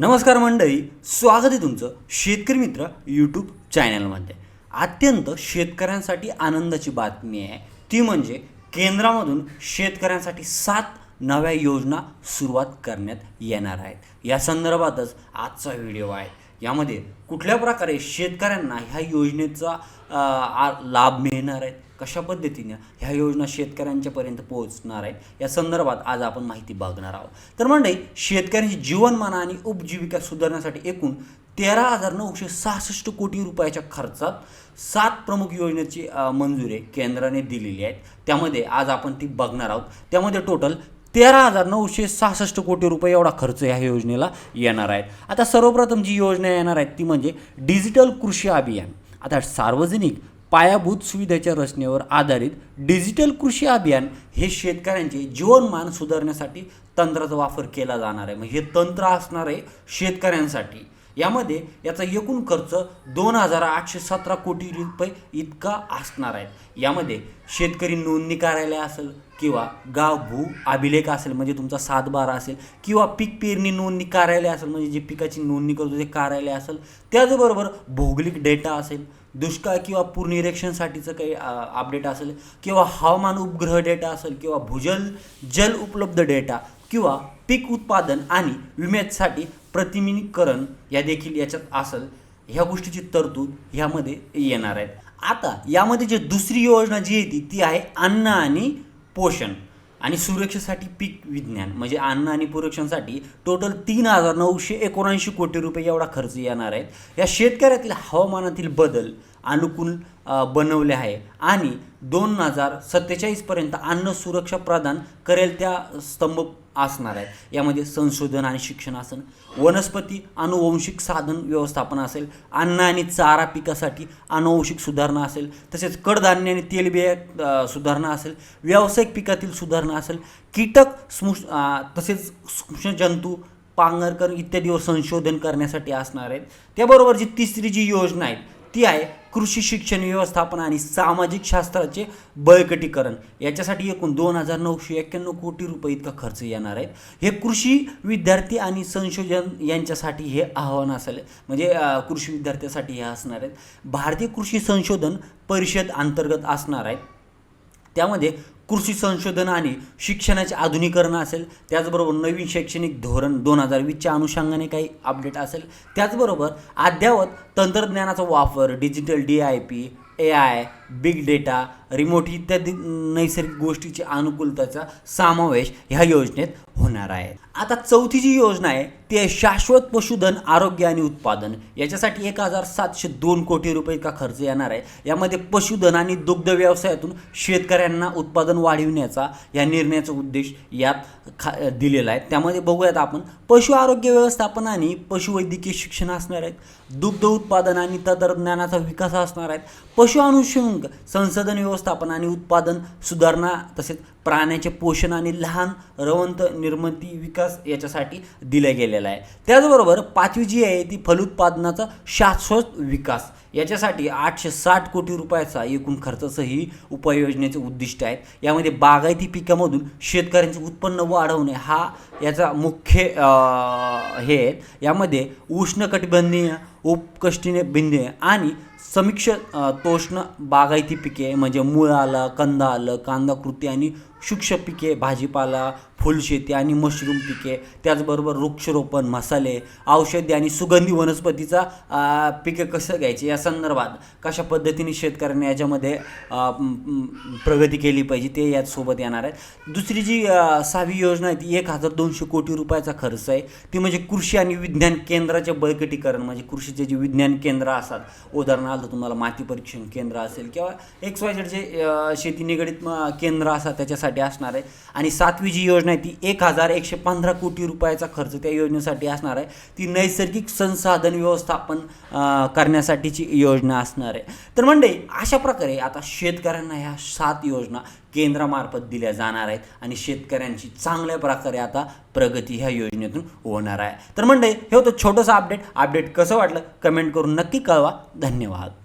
नमस्कार मंडळी स्वागत आहे तुमचं शेतकरी मित्र यूट्यूब चॅनलमध्ये अत्यंत शेतकऱ्यांसाठी आनंदाची बातमी आहे. ती म्हणजे केंद्रामधून शेतकऱ्यांसाठी सात नव्या योजना सुरुवात करण्यात येणार आहेत. या संदर्भातच आजचा व्हिडिओ आहे. यामध्ये कुठल्या प्रकारे शेतकऱ्यांना ह्या योजनेचा लाभ मिळणार आहे? कशा पद्धतीने ह्या योजना शेतकऱ्यांच्यापर्यंत पोहोचणार आहेत या संदर्भात आज आपण माहिती बघणार आहोत. तर म्हणजे शेतकऱ्यांची जीवनमान आणि उपजीविका सुधारण्यासाठी एकूण तेरा हजार नऊशे सहासष्ट कोटी रुपयाच्या खर्चात सात प्रमुख योजनेची मंजुरे मंजुरी केंद्राने दिलेली आहेत. त्यामध्ये आज आपण ती बघणार आहोत. त्यामध्ये टोटल तेरा हजार नऊशे सहासष्ट कोटी रुपये एवढा खर्च ह्या योजनेला येणार आहे. आता सर्वप्रथम जी योजना येणार आहे ती म्हणजे डिजिटल कृषी अभियान. आता सार्वजनिक पायाभूत सुविधेच्या रचनेवर आधारित डिजिटल कृषी अभियान हे शेतकऱ्यांचे जीवनमान सुधारण्यासाठी तंत्राचा वापर केला जाणार आहे. म्हणजे हे तंत्र असणार आहे शेतकऱ्यांसाठी. यामध्ये याचा एकूण खर्च दोन हजार आठशे सतरा कोटी रुपये इतका असणार आहे. यामध्ये शेतकरी नोंदणी कार्यालय असेल किंवा गाव भू अभिलेख असेल म्हणजे तुमचा सातबारा असेल किंवा पीक पेरणी नोंदणी कार्यालय असेल म्हणजे जे पिकाची नोंदणी करतो ते कार्यालय असेल त्याचबरोबर भौगोलिक डेटा असेल दुष्काळ किंवा पूर निरीक्षणसाठीचं काही अपडेट असेल किंवा हवामान उपग्रह डेटा असेल किंवा भूजल जल उपलब्ध डेटा किंवा पीक उत्पादन आणि विम्यासाठी प्रतिमिनीकरण या देखील याच्यात असेल ह्या गोष्टीची तरतूद ह्यामध्ये येणार आहेत आता यामध्ये जी दुसरी योजना जी येते ती आहे अन्न आणि पोषण आणि सुरक्षेसाठी पीक विज्ञान. म्हणजे अन्न आणि पुरक्षणासाठी टोटल तीन हजार नऊशे एकोणऐंशी कोटी रुपये एवढा खर्च येणार आहे. या शेतकऱ्यातील हवामानातील बदल अनुकूल बनवले आहे. आणि दोन हजार सत्तेचाळीसपर्यंत अन्न सुरक्षा प्रदान करेल त्या स्तंभ असणार आहेत. यामध्ये संशोधन आणि शिक्षण असेल वनस्पती अनुवंशिक साधन व्यवस्थापन असेल अन्न आणि चारा पिकासाठी अनुवंशिक सुधारणा असेल तसेच कडधान्य आणि तेलबिया सुधारणा असेल व्यावसायिक पिकातील सुधारणा असेल कीटक स्मू तसेच सूक्ष्मजंतू पांगरकर इत्यादीवर संशोधन करण्यासाठी असणार आहेत. त्याबरोबर जी तिसरी जी योजना आहे ती आहे कृषी शिक्षण व्यवस्थापन आणि सामाजिक शास्त्राचे बळकटीकरण. याच्यासाठी एकूण दोन हजार नऊशे एक्क्याण्णव कोटी रुपये इतका खर्च येणार आहे. हे कृषी विद्यार्थी आणि संशोधन यांच्यासाठी हे आव्हान असेल. म्हणजे कृषी विद्यार्थ्यासाठी हे असणार आहेत. भारतीय कृषी संशोधन परिषद अंतर्गत असणार आहेत त्यामध्ये कृषी संशोधन आणि शिक्षणाचे आधुनिकरण असेल त्याचबरोबर नवीन शैक्षणिक धोरण दोन हजार वीसच्या अनुषंगाने काही अपडेट असेल त्याचबरोबर अद्ययावत तंत्रज्ञानाचा वापर digital D I P A I big data remote इत्यादी नैसर्गिक गोष्टीची अनुकूलताचा समावेश ह्या योजनेत होणार आहे. आता चौथी जी योजना आहे ती आहे शाश्वत पशुधन आरोग्य आणि उत्पादन. याच्यासाठी एक हजार सातशे दोन कोटी रुपये इतका खर्च येणार आहे. यामध्ये पशुधन आणि दुग्ध व्यवसायातून शेतकऱ्यांना उत्पादन वाढविण्याचा या निर्णयाचा उद्देश यात खा दिलेला आहे. त्यामध्ये बघूयात आपण पशु आरोग्य व्यवस्थापन आणि पशुवैद्यकीय शिक्षण असणार आहेत. दुग्ध उत्पादन आणि तंत्रज्ञानाचा विकास असणार आहेत. पशु अनुषंग संसाधन व्यवस्थापन आणि उत्पादन सुधारणा तसेच प्राण्याचे पोषण आणि लहान रवंत निर्मिती विकास याच्यासाठी दिलं गेलेला आहे. त्याचबरोबर पाचवी जी आहे ती फलोत्पादनाचा शाश्वत विकास. याच्यासाठी आठशे साठ कोटी रुपयाचा एकूण खर्चाचं ही उपाययोजनेचे उद्दिष्ट आहेत. यामध्ये बागायती पिकामधून शेतकऱ्यांचे उत्पन्न वाढवणे हा याचा मुख्य हे आहे यामध्ये उष्णकटिबंधीय उपकष्टीने बिंदे आणि समीक्ष तोष्ण बागायती पिके म्हणजे मूळ आलं कंदा आलं कांदा कृती आणि सूक्ष्म पिके भाजीपाला फुलशेती आणि मशरूम पिके त्याचबरोबर वृक्षरोपण मसाले औषधी आणि सुगंधी वनस्पतीचा पिके कसं घ्यायचे या संदर्भात कशा पद्धतीने शेतकऱ्यांनी याच्यामध्ये प्रगती केली पाहिजे ते यात सोबत येणार आहेत. दुसरी जी सहावी योजना आहे ती एक हजार दोनशे कोटी रुपयाचा खर्च आहे. ती म्हणजे कृषी आणि विज्ञान केंद्राचे बळकटीकरण म्हणजे कृषीचे जे विज्ञान केंद्र असतात उदाहरणार्थ तुम्हाला माती परीक्षण केंद्र असेल किंवा एक्स वाय झेड जे शेती निगडीत केंद्र असतात त्याच्यासाठी असणार आहे. आणि सातवी जी योजना आहे ती एक हजार एकशे पंधरा कोटी रुपयाचा खर्च त्या योजनेसाठी असणार आहे. ती नैसर्गिक संसाधन व्यवस्थापन करण्यासाठीची योजना असणार आहे. तर म्हणजे अशा प्रकारे आता शेतकऱ्यांना ह्या सात योजना केंद्रामार्फत दिल्या जाणार आहेत आणि शेतकऱ्यांची चांगल्या प्रकारे आता प्रगती ह्या योजनेतून होणार आहे. तर म्हणजे हे होतं छोटंसं अपडेट. अपडेट कसं वाटलं? कमेंट करून नक्की कळवा. धन्यवाद.